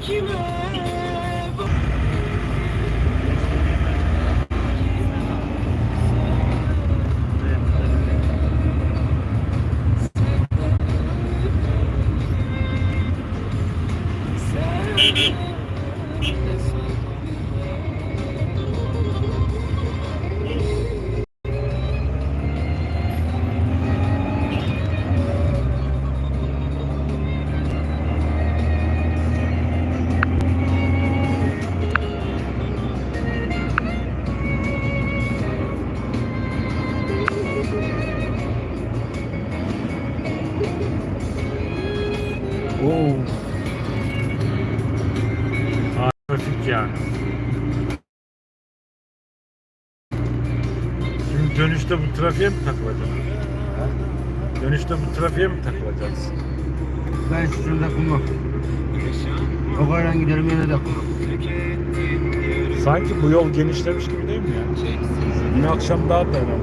kime? Oo. Aa, Trafik yani. Şimdi dönüşte bu trafiğe mi takılacaksın? Dönüşte bu trafiğe mi takılacaksın? Ben şurada kumam. Kafadan giderim yine de kumam. Sanki bu yol genişlemiş gibi değil mi ya? Dün akşam daha da önemli.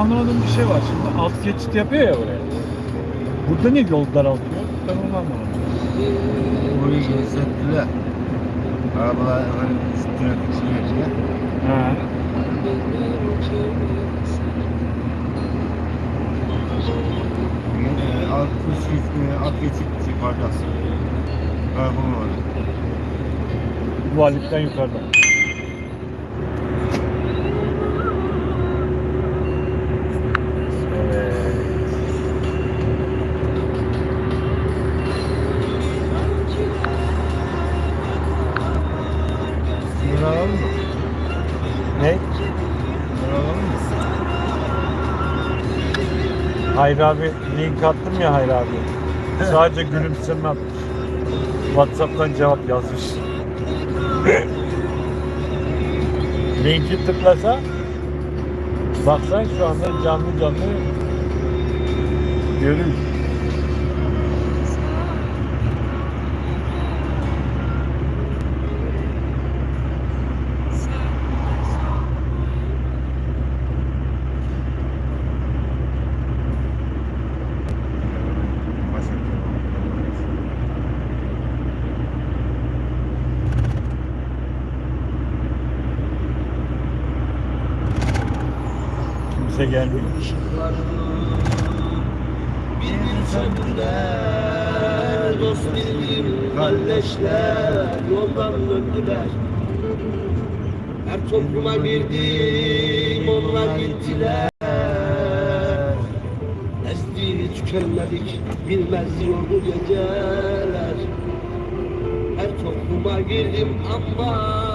Anlamadığım bir şey var. Şimdi alt geçit yapıyor ya oraya. Burada niye yol daraltıyor? Ben onu anlamadım. Burayı genişlettiler. Arabalar hani üstüne küçülüyor diye. Ha. Ee, alt üstüne alt geçit yukarıda. Karakolun orada. Valilikten yukarıda. Evet. Hayır abi link attım ya Hayır abi. Sadece gülümseme atmış. Whatsapp'tan cevap yazmış. Linki tıklasa baksan şu anda canlı canlı görür. Gelmiyor. Bir söndüler, dost bildiğim. Her topluma girdim, onlar gittiler. Nezdi tükenmedik, bilmez yordu geceler. Her topluma girdim ama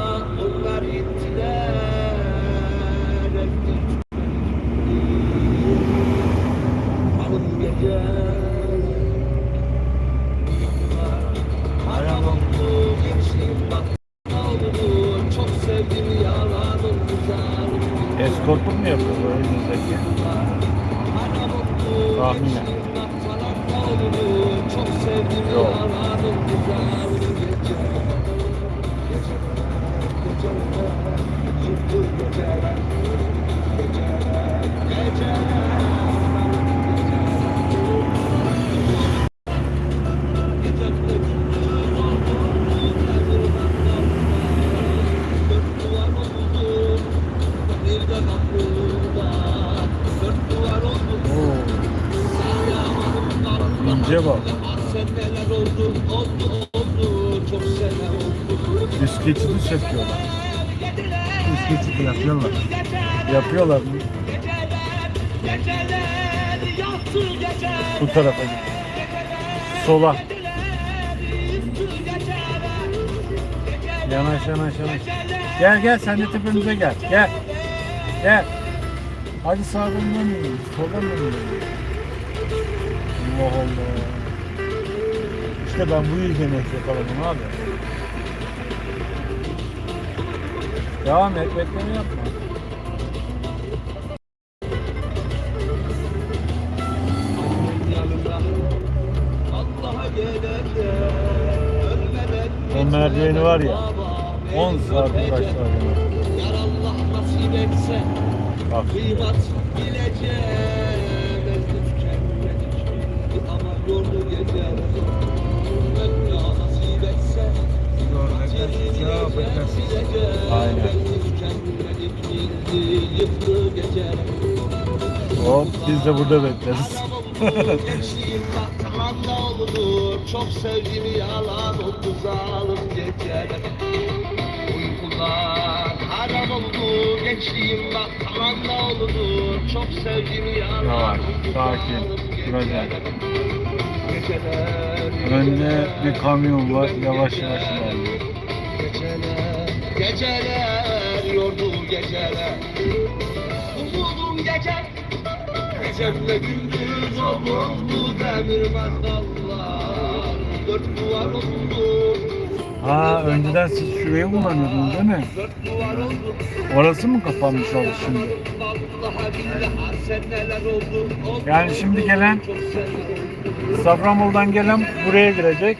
Just do your best. Yapıyorlar mı? Bu tarafa git. Sola. Yanaş yanaş yanaş. Gel gel sen de tepemize gel. Gel. Gel. Hadi sağdan dönmeyin. Soldan dönmeyin. Allah Allah. İşte ben bu yüzden yakaladım abi. Devam et bekleme yapma. Merdiveni var ya, baba, 10 saat uğraştılar bana. Yar Allah nasip etse Bak. Kıymat bileceğim Ama nasip etse Aynen. Hop biz de burada bekleriz. Çok sevdiğim yalan oldu zalim geceler Uykular haram oldu Gençliğim bahtımanda oldu. Çok sevdiğim yalan Yavaş, sakin. Geceler Önde bir kamyon var yavaş yavaş ilerliyor. Geceler, geceler, yordu geceler Umudum gece, gecemle gündüz oldu Bu demir oldu Ha önceden siz şurayı kullanıyordunuz değil mi? Orası mı kapanmış oldu şimdi? Yani şimdi gelen Safranbolu'dan gelen buraya girecek.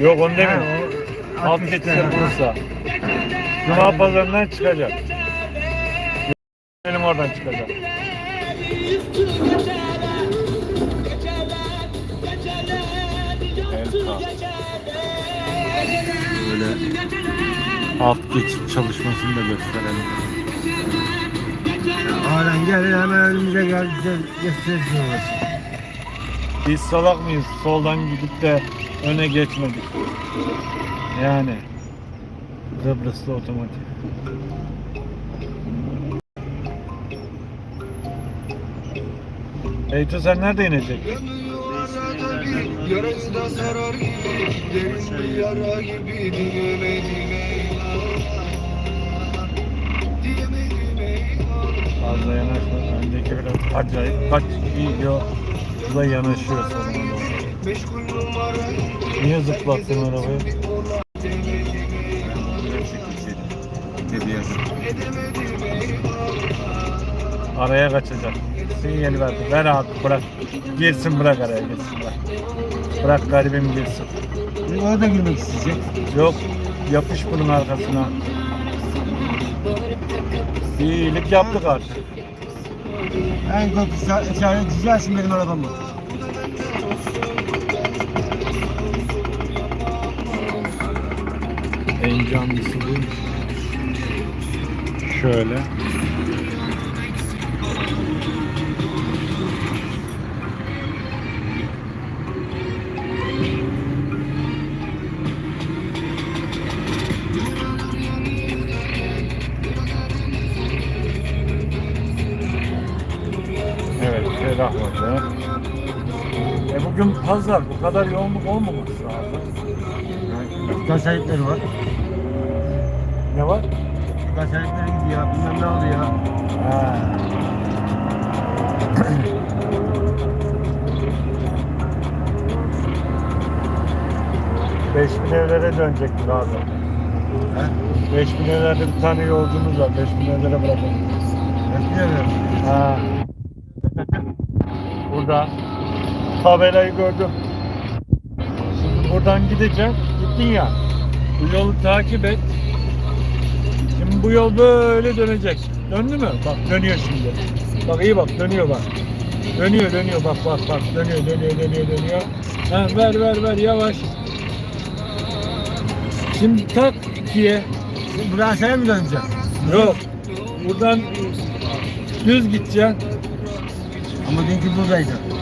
Yok onu demiyorum. Alt geçişe Bursa. Cuma pazarından çıkacak. Benim oradan çıkacak. Gösterelim. Halen gel hemen önümüze gel bize gösteriyorlar. Biz salak mıyız? Soldan gidip de öne geçmedik. Yani Kıbrıs'ta otomatik. Eyto sen nerede inecek? Yarası da sarar gibi, derin bir yara gibi diyemedim Fazla yanaşma. Öndeki biraz acayip kaç video da yanaşıyor numara Niye zıplattın arabayı? Araya kaçacak. Sinyali verdi. Ver abi bırak. Girsin bırak araya girsin bırak. Bırak garibim girsin. O da girmek isteyecek. Yok yapış bunun arkasına. Bir iyilik yaptık artık. En kötü işaret diyeceksin benim arabamı. En canlısı bu. Şöyle. Bugün pazar, bu kadar yoğunluk olmaması lazım. Gaz sahipleri var. Ne var? Gaz sahipleri gidiyor. Bilmem ne oluyor. Ha. Beş bin evlere dönecektir abi. He? Beş bin evlerde bir tane yolcumuz var. Beş bin evlere bırakalım. Bekliyorum. Ha. Burada tabelayı gördüm. Şimdi buradan gideceğim. Gittin ya. Bu yolu takip et. Şimdi bu yol böyle dönecek. Döndü mü? Bak dönüyor şimdi. Bak iyi bak dönüyor bak. Dönüyor dönüyor bak bak bak dönüyor dönüyor dönüyor dönüyor. Ha, ver ver ver yavaş. Şimdi tak ikiye. Buradan sana mı döneceğiz? Yok. Buradan düz gideceksin. Ama dünkü buradaydı.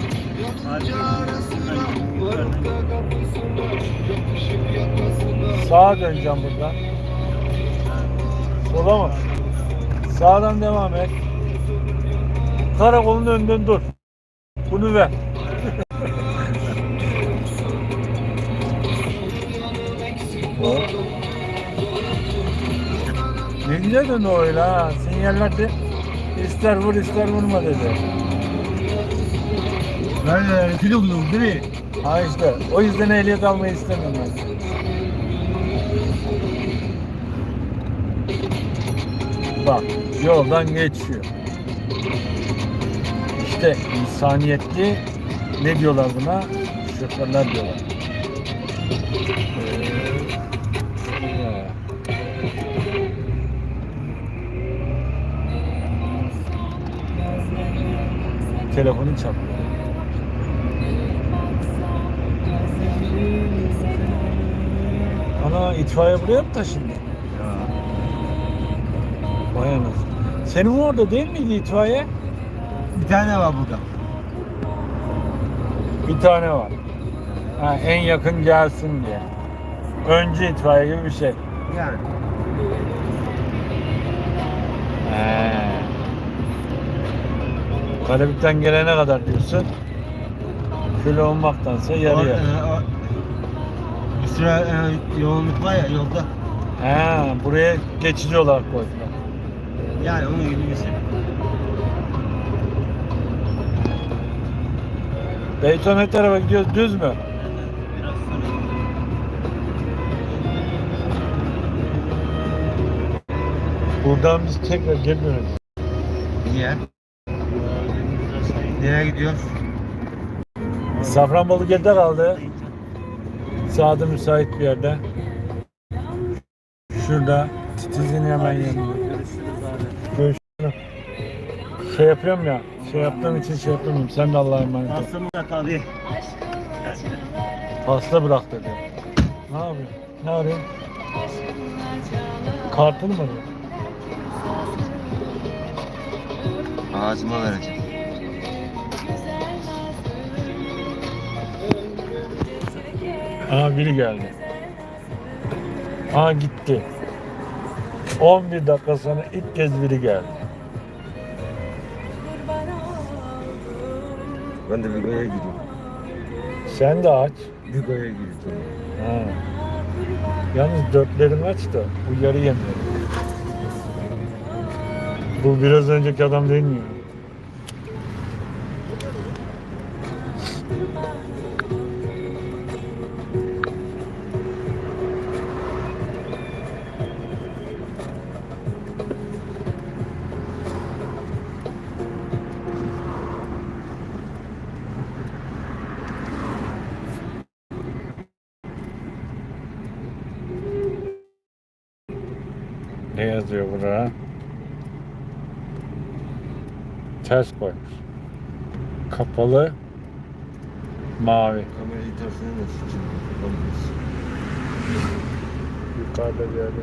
Sağa döneceğim buradan. Sola mı? Sağdan devam et. Karakolun önünden dur. Bunu ver. ne güzel döndü o öyle ha. Sinyaller de ister vur ister vurma dedi. Ben de hareket ediyordum değil mi? Ha işte. O yüzden ehliyet almayı istemiyorum ben. Bak yoldan geçiyor. İşte insaniyetli ne diyorlar buna? Şoförler diyorlar. Ee, Telefonu çarpıyor. Ana itfaiye buraya mı taşındı? Ya. Vay anasını. Senin orada değil miydi itfaiye? Bir tane var burada. Bir tane var. Ha, en yakın gelsin diye. Önce itfaiye gibi bir şey. Yani. He. Karabük'ten gelene kadar diyorsun. Şöyle olmaktansa yarıya. O, e, süre e, yoğunluk var ya yolda. He, buraya geçici olarak koydular. Yani onun gibi bir şey. Beyton ne tarafa gidiyoruz? Düz mü? Buradan biz tekrar döneceğiz. Niye? Nereye gidiyoruz? Safranbolu geride kaldı. Sağda müsait bir yerde. Şurada titizin hemen yanında. Görüşürüz. Şey yapıyorum ya, şey yaptığım için şey yapamıyorum. Sen de Allah'a emanet ol. Aslında tabii. Pasta bırak dedi. Ne yapıyorsun? Ne arıyorsun? Kartını mı arıyorsun? Ağzıma vereceğim. Aa biri geldi. Aa gitti. 11 dakika sonra ilk kez biri geldi. Ben de Bigo'ya gidiyorum. Sen de aç. Bigo'ya gidiyorum. Ha. Yalnız dörtlerin aç da bu yarı yemiyor. Bu biraz önceki adam değil mi? Ters koymuş. Kapalı mavi. Kamerayı tersine nasıl çekiyorsun? Yukarıda bir yerde.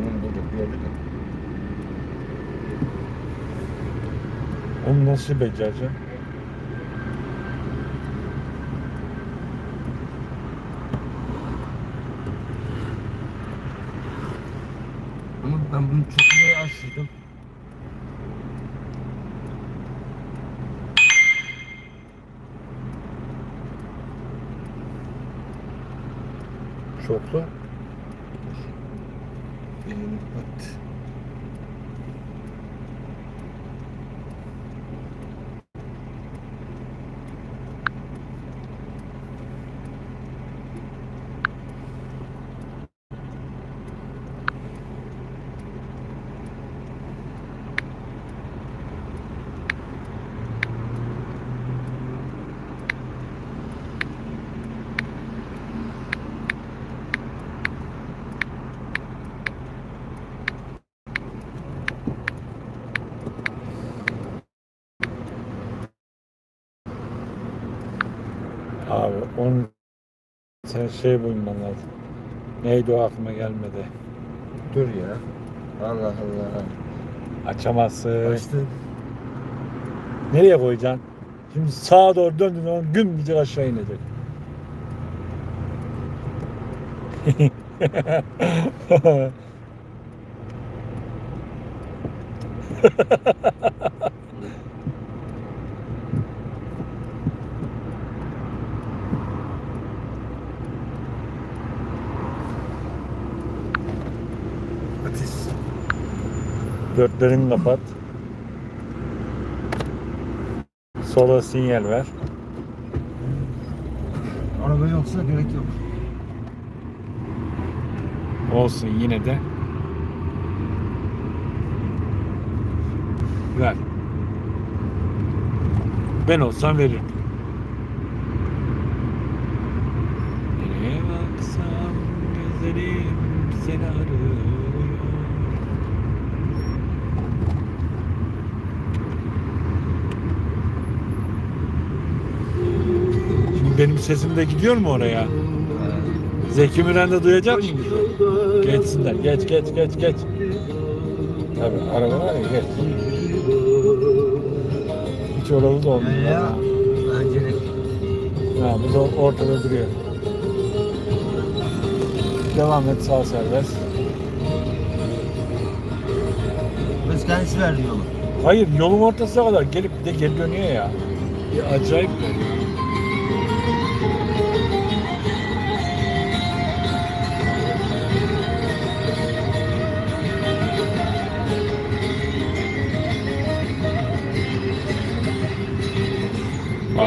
Onun burada bir yerde de. Onu nasıl becereceğim? Ama ben bunu çok iyi açtım. Çoklu. Onun sen şey bulman lazım. Neydi o aklıma gelmedi. Dur ya. Allah Allah. Açamazsın. Açtın. Nereye koyacaksın? Şimdi sağa doğru döndün zaman güm diyecek aşağı inecek. Dörtlerini kapat. Sola sinyal ver. Araba yoksa gerek yok. Olsun yine de. Ver. Ben olsam veririm. Nereye baksam gözlerim seni arıyor. Sesim de gidiyor mu oraya? Zeki Müren de duyacak mı? Geçsinler. Geç geç geç geç. Tabii araba var ya geç. Hiç oralı da olmuyor. Ya. Ha, bu da ortada duruyor. Devam et sağ serbest. Biz kendisi verdi yolu. Hayır yolun ortasına kadar gelip bir de geri dönüyor ya. Bir acayip böyle.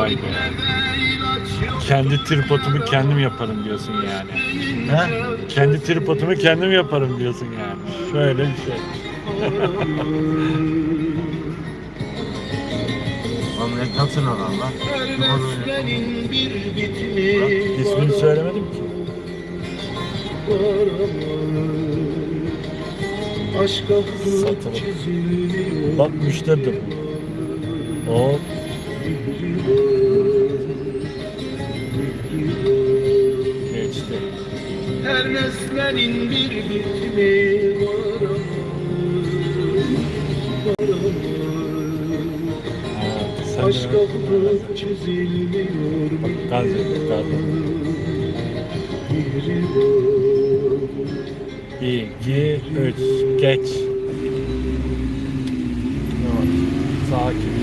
Vay be. Kendi tripodumu kendim yaparım diyorsun yani. He? Kendi tripodumu kendim yaparım diyorsun yani. Şöyle bir şey. Oğlum reklamsın adam lan. Bitimi İsmini söylemedim ki. Çiziliyor Bak müşteri de bu. Hop. Her nesnenin bir bitimi var ama Aşka hukuk çizilmiyor Bak, gaz yapıyor, gaz Biri var Bir, iki, üç. Geç. Yavaş. Sakin.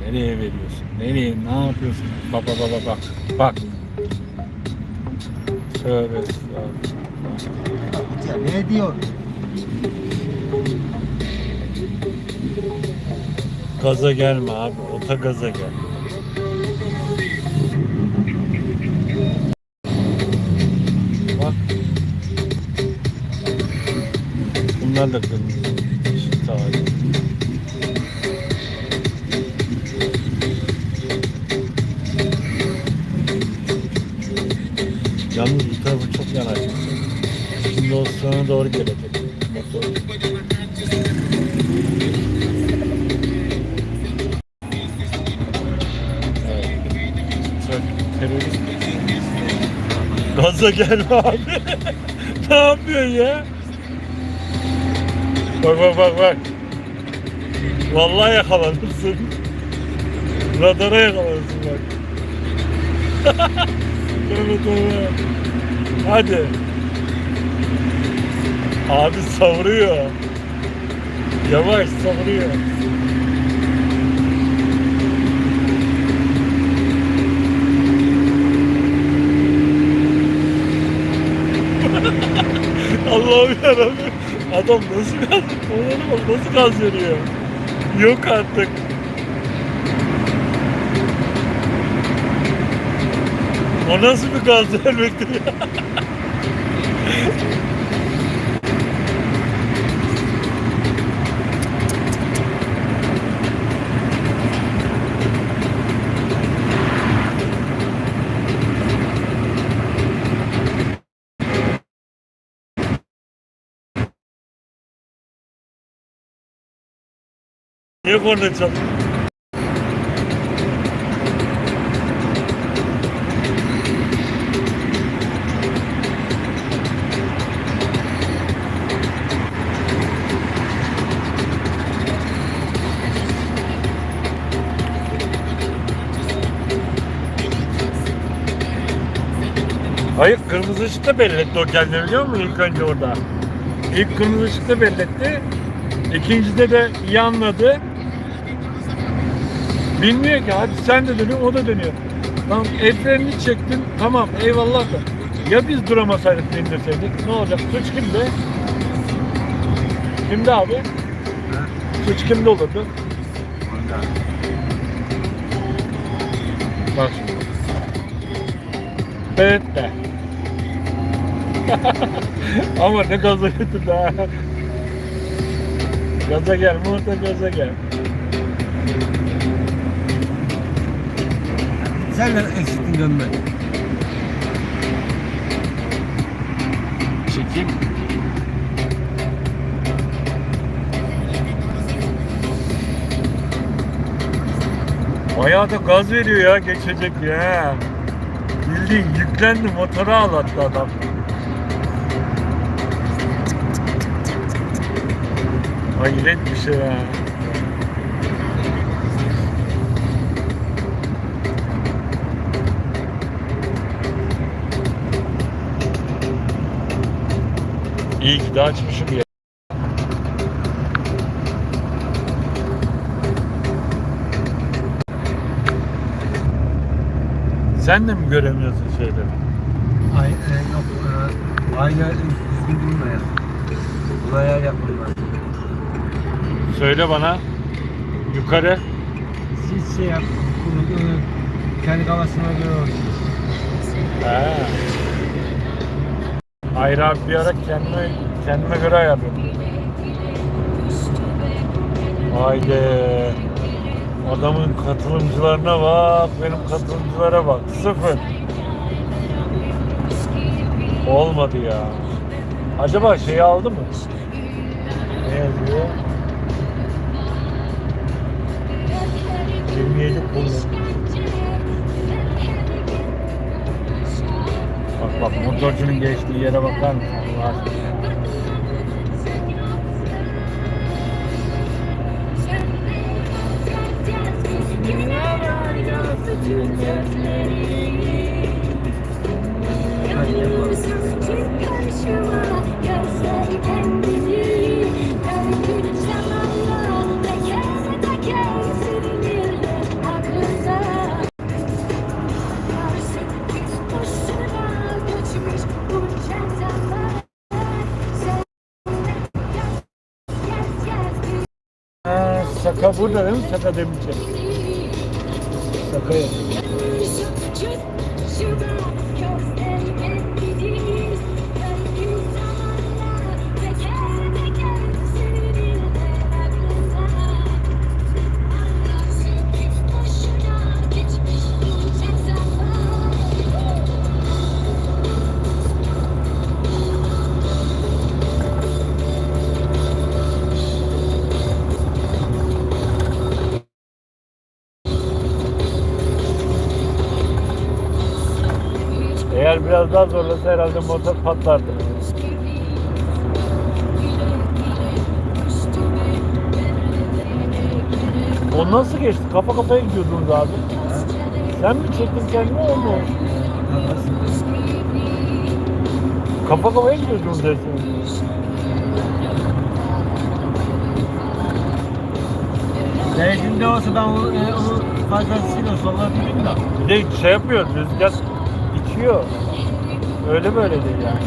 Nereye veriyorsun? Nereye? Ne yapıyorsun? Bak bak bak bak. Bak. Tövbe. Ya ne diyor? Gaza gelme abi. Ota gaza gel. Bak. Bunlar da kırmızı. Yeşil tarihi. Yalnız Sana doğru gelecek. Gaza gelme abi. ne yapıyorsun ya? Bak bak bak bak. Vallahi yakalanırsın. Radara yakalanırsın bak. Hadi. Abi savuruyor. Yavaş savuruyor. Allah'ım yarabbim. Adam nasıl gaz, Oğlum nasıl gaz veriyor? Yok artık. O nasıl bir gaz vermektir ya? Niye korna çalıyor? Hayır kırmızı ışıkta belli etti o kendini biliyor musun ilk önce orada? İlk kırmızı ışıkta belli etti. İkincide de iyi anladı. Bilmiyor ki hadi sen de dönüyor o da dönüyor. Tamam el frenini çektin tamam eyvallah da. Ya biz duramasaydık indirseydik ne olacak? Suç kimde? Kimde abi? Suç kimde olurdu? Onda. Bak şimdi. Evet de. Ama ne gaza getirdi ha. Gaza gel, Muhtar gaza gel. Sen de eksiktin dönme. Çekeyim. Bayağı da gaz veriyor ya geçecek ya. Bildiğin yüklendi motora ağlattı adam. Hayret bir şey ya. İyi ki de açmışım ya. Sen de mi göremiyorsun şeyleri? Ay, e, yok. E, ayna düzgün durmuyor. Buraya yapmıyorlar. Söyle bana. Yukarı. Siz şey yap. E, kendi kafasına göre olsun. He. Bir ara kendime, kendime göre ayarlıyorum. Haydi. Adamın katılımcılarına bak, benim katılımcılara bak. Sıfır. Olmadı ya. Acaba şeyi aldı mı? Ne yazıyor? 27 kullan. Bak bak motorcunun geçtiği yere bakar mısın? Allah aşkına. Ha, Saka burada değil mi? Saka demeyecek. Saka biraz daha zorlasa herhalde motor patlardı. O nasıl geçti? Kafa kafaya gidiyordunuz abi. Sen mi çektin kendini o mu? Kafa kafaya gidiyordunuz resmen. Değişimde olsa ben onu, e, onu fazlasıyla solabilirim da. Bir de şey yapıyor, rüzgar itiyor. Öyle böyle değil yani.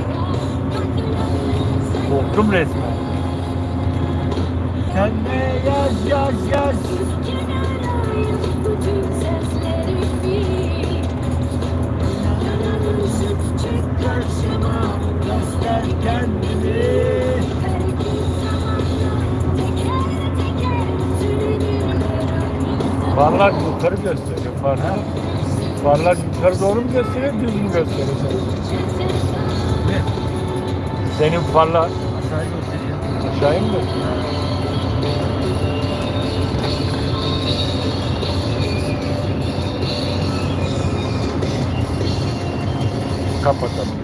Korktum resmen. Sen de yaz yaz yaz. Göster kendini. Yukarı gösteriyor farlar. Farlar yukarı doğru mu gösteriyor, düz mü gösteriyor? Ne? Senin farlar Aşağıya mı? Kapatalım.